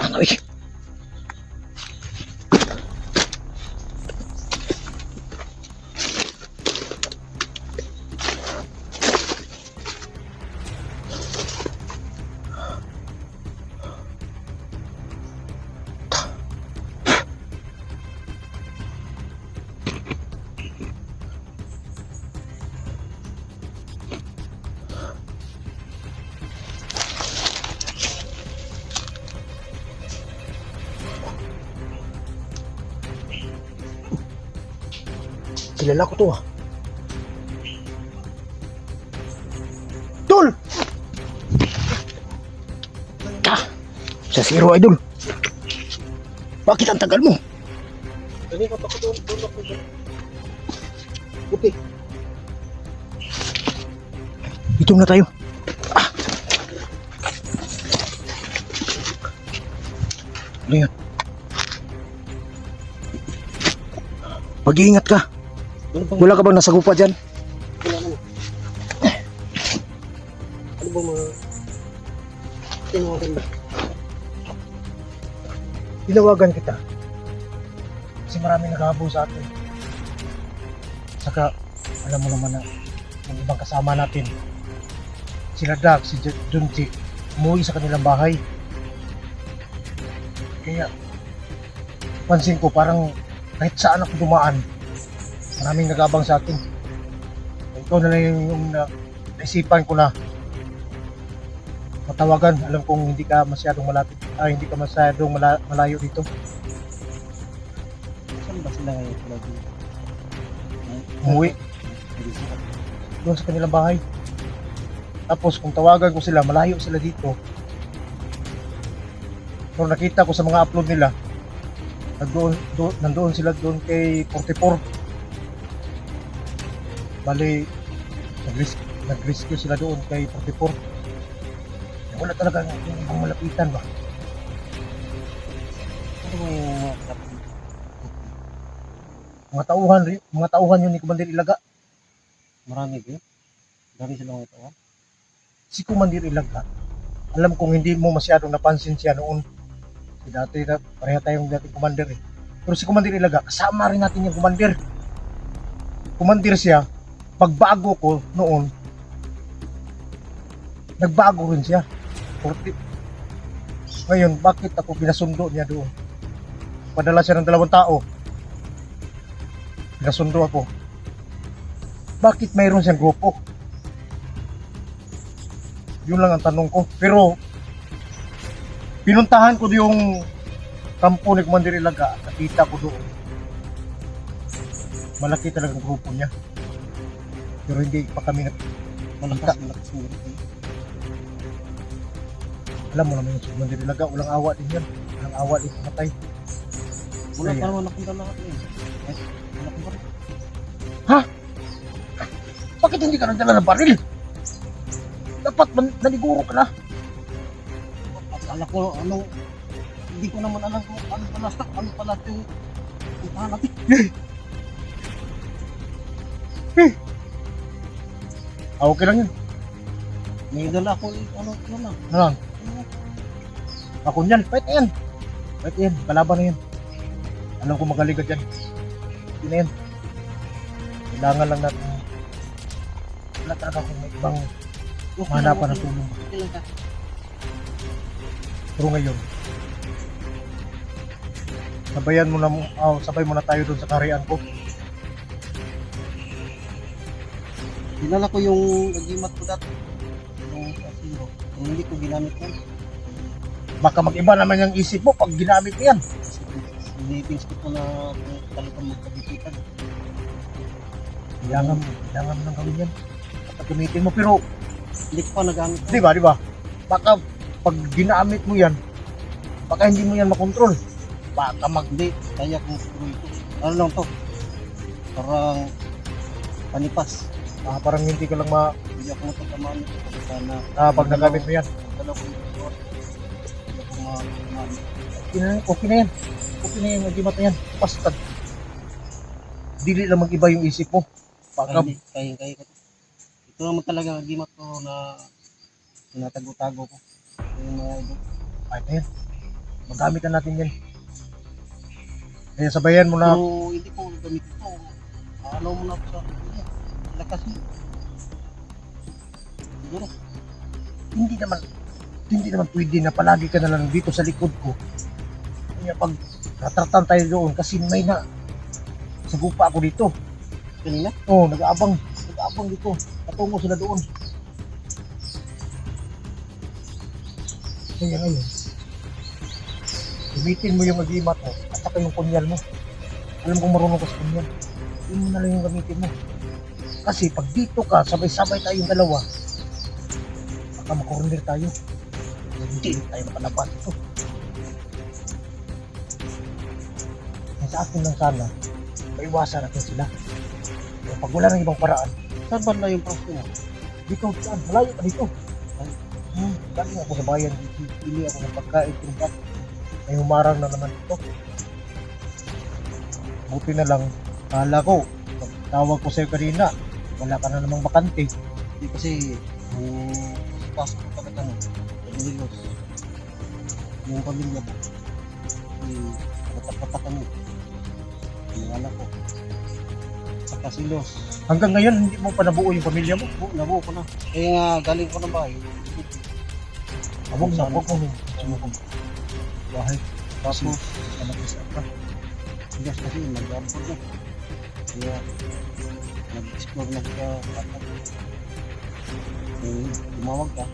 あの、Kilala ko to ah. Tol! Ah, sa zero idol. Bakit ang tagal mo? Kanina pa ko doon, doon ako doon. Puti. Dito na tayo. Ah. Ano yan? Mag-iingat ka. Wala ka bang nasagupa dyan? wala naman. Ano bang mga tinawagan ba? Tinawagan kita. Kasi maraming naghahabol sa atin. Saka, alam mo naman na yung ibang kasama natin, sila Doc, si Junji, umuwi sa kanilang bahay. Kaya, pansin ko parang kahit saan ako dumaan, maraming nagabang sa atin. Ikaw na lang yung, yung na, naisipan ko na matawagan. Alam kong hindi ka masyadong malapit, ah, hindi ka masyadong mala- malayo dito. Saan ba sila ngayon? Lagi. Umuwi doon sa kanilang bahay. Tapos kung tawagan ko sila, malayo sila dito. Pero nakita ko sa mga upload nila, nandoon, doon, nandoon sila doon kay 44. Bali, nag-res- nag-rescue sila doon kay 44. Wala talaga yung ibang malapitan ba? Ano mga tauhan, mga tauhan yun ni Commander Ilaga. Marami yun? Marami sila mga ito. si Commander Ilaga, alam kong hindi mo masyadong napansin siya noon. Si dati pareha tayong dating commander eh. Pero si Commander Ilaga, kasama rin natin yung commander. Commander siya, pagbago ko noon, nagbago rin siya. 40. Ngayon, bakit ako pinasundo niya doon? Padala siya ng dalawang tao. Pinasundo ako. Bakit mayroon siyang grupo? Yun lang ang tanong ko. Pero, pinuntahan ko yung kampo ni Commander Ilaga. Nakita ko doon. Malaki talagang grupo niya. Pero hindi pa kami nag... Malakas, malakas rin. Alam mo naman yung si Commander Ilaga. Walang awa din yan. Walang awa din patay. Wala pa naman akong dala eh. Eh, baril. Bakit hindi ka nagdala ng baril? Dapat man, naniguro ka na. Akala ko ano, hindi ko naman alam kung ano pala, ano pala yung puntahan natin. Ah, okay lang yun. May dala ako, ano, ano lang. Ano lang? Ako niyan. Pwede yan. Pwede yan. Kalaban na yan. Alam ko magaling ka dyan. Hindi na yan. Kailangan lang natin wala talaga kung may ibang Okay mahanapan ng tulong. Pero ngayon, sabayan mo na mo, oh, sabay mo na tayo doon sa karian ko. Dinala ko yung agimat ko dati. Yung kasino. Yung hindi ko ginamit yan. Baka mag-iba naman yung isip mo pag ginamit mo yan. Pinipins ko po na kung talagang magkabikitan. Kailangan mo, kailangan mo nang gawin yan. Kapag gamitin mo, pero Hindi ko pa nagamit. di ba, di ba? Baka pag ginamit mo yan, baka hindi mo yan makontrol. Baka mag Hindi, kaya siguro ito. Ano lang to? Parang panipas. Ah, parang hindi ka lang ma Hindi ako matatamaan ito. Sana ah, pag nagamit mo yan. dala ko yung ito. Hindi ako matatamaan. Okay na, okay na yan. Okay na yan, magimat na yan. Basta dili lang mag-iba yung isip mo. Hindi, kaya kaya ko. Ito naman talaga ang agimat ko na tinatago-tago ko. Yung mga ito. Kahit na yan. Magamit na natin yan. Kaya sabayan mo na Pero hindi ko gamit ito. Ano mo na ako sa ano, lakas mo. Siguro. hindi naman hindi naman pwede na palagi ka na lang dito sa likod ko. Kaya pag natratan tayo doon kasi may na sagupa ako dito. Kanina? Oh, nag-aabang, nag-aabang dito. Patungo sila doon. Kaya ngayon, gamitin mo yung agimat mo at saka yung kunyal mo. Alam kong marunong ka sa kunyal. Yun mo na lang yung gamitin mo. Kasi pag dito ka, sabay-sabay tayong dalawa, baka makorner tayo. Hindi tayo makalabas ito. Kaya sa akin lang sana, maiwasan natin sila. Pero pag wala ng ibang paraan, Saan ba na yung mo? dito, saan, malayo pa dito. Hmm, galing ako sa bayan, pili ako ng pagkain, tumbat. May humarang na naman ito. Buti na lang, kala ko, tawag ko sa'yo kanina, wala ka na namang bakante. Hindi kasi yung pasok ko pagkat ano, Pagililos. Yung pamilya ko. Yung natapatak kami. Anak ko. Saka si Los. Hanggang ngayon, hindi mo pa nabuo yung pamilya mo. Bu, nabuo ko na. Kaya nga, galing ko ng bahay. Huwag na, huwag mo. Sumukong. Bahay, Tapos, anak isa ka. Los kasi nag-abroad na. Kaya, nag-explore na siya. Eh, tumawag ka.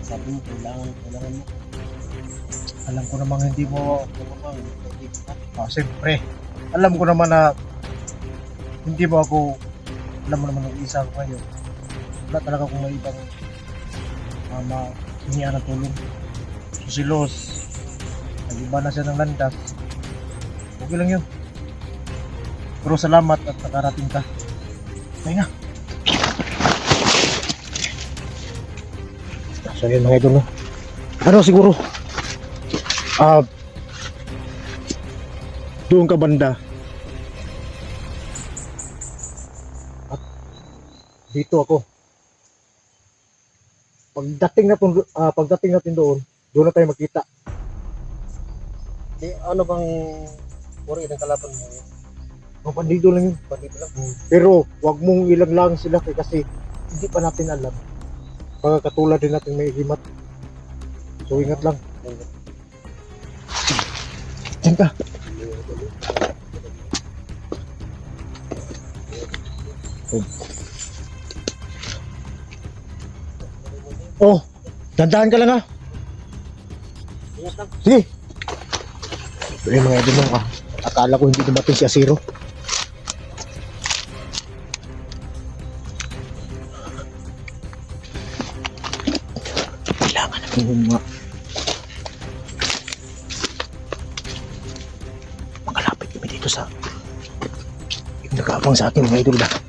Sabi mo, kailangan, kailangan mo. Alam ko namang hindi mo, ah, siyempre, alam ko naman na hindi mo ako, alam mo naman nag-isa ako ngayon. Wala talaga kung may ibang uh, mahingian ng tulong. So si Los, nag-iba na siya ng landas. Okay lang yun. Pero salamat at nakarating ka. Na. So yun mga idol no. Ano siguro? Ah, doon ka banda. At dito ako. Pagdating natin ah, pagdating natin doon, doon na tayo magkita. Eh, ano bang uri ng kalaban mo? O pandido lang yun. Pagkita lang. Pero wag mong ilaglang sila kay kasi hindi pa natin alam. Baka katulad din natin may himat. So ingat lang. Diyan ka. Oh, dandahan ka lang ha. Lang. Sige. Ayun mga idol mo, ah. Akala ko hindi dumating si Asiro. Sa yung nag-aabang sa akin mga idol ba.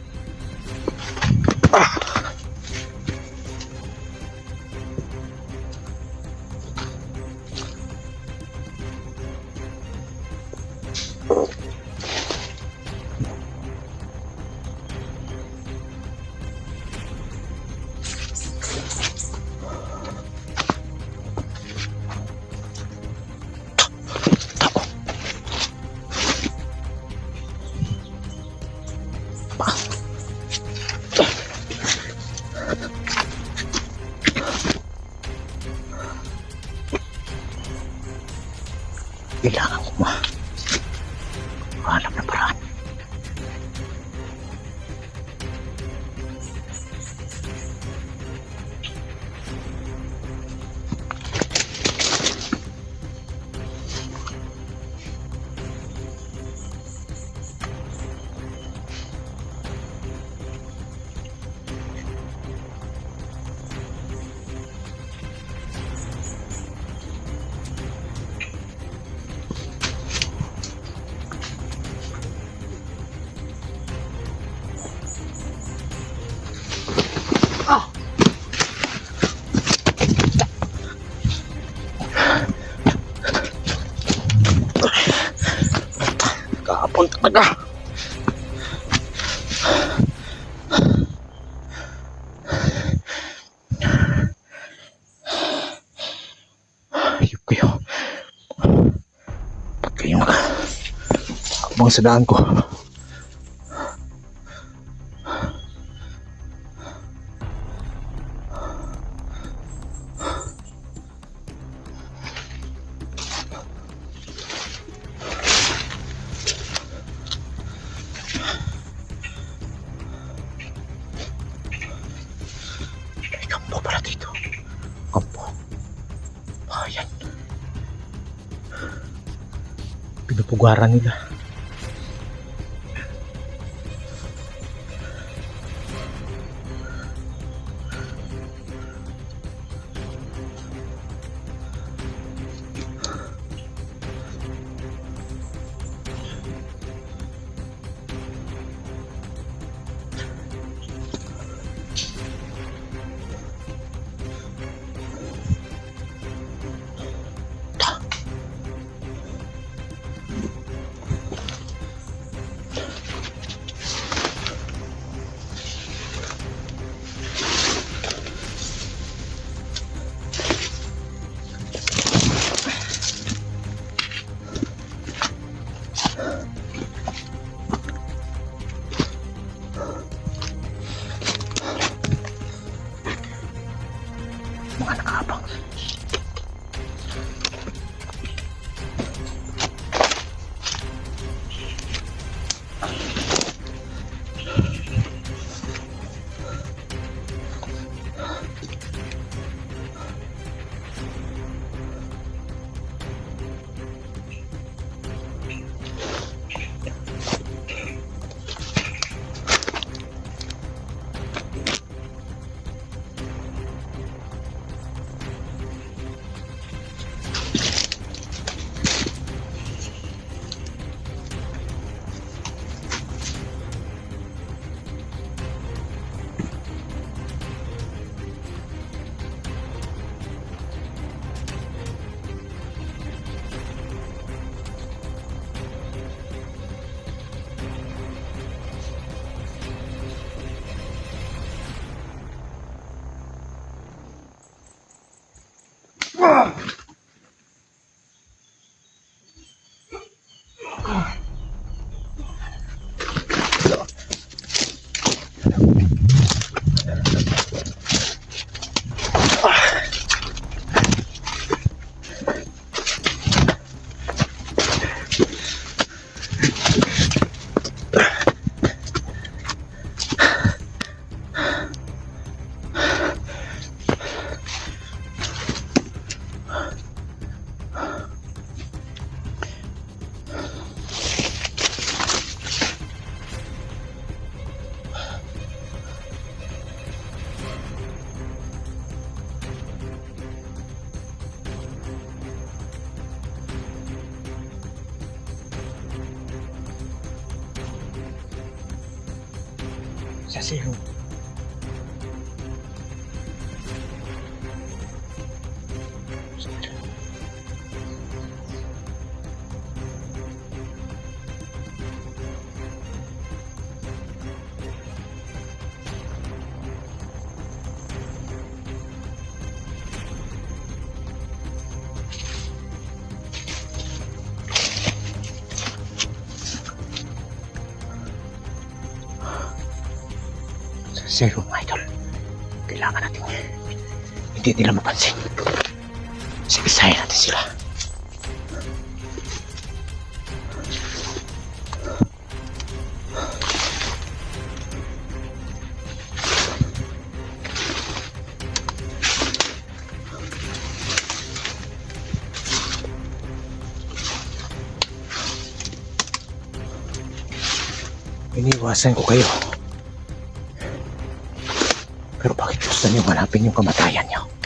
Ang taga. Ayok kayo. Pag kayo naka. Abang sa ko. Pinupugaran nila. Sa zero. Sa zero, mga idol. Kailangan natin hindi nila mapansin. Sigisahin natin sila. Iniwasan ko kayo. Gusto niyo manapin yung kamatayan niyo?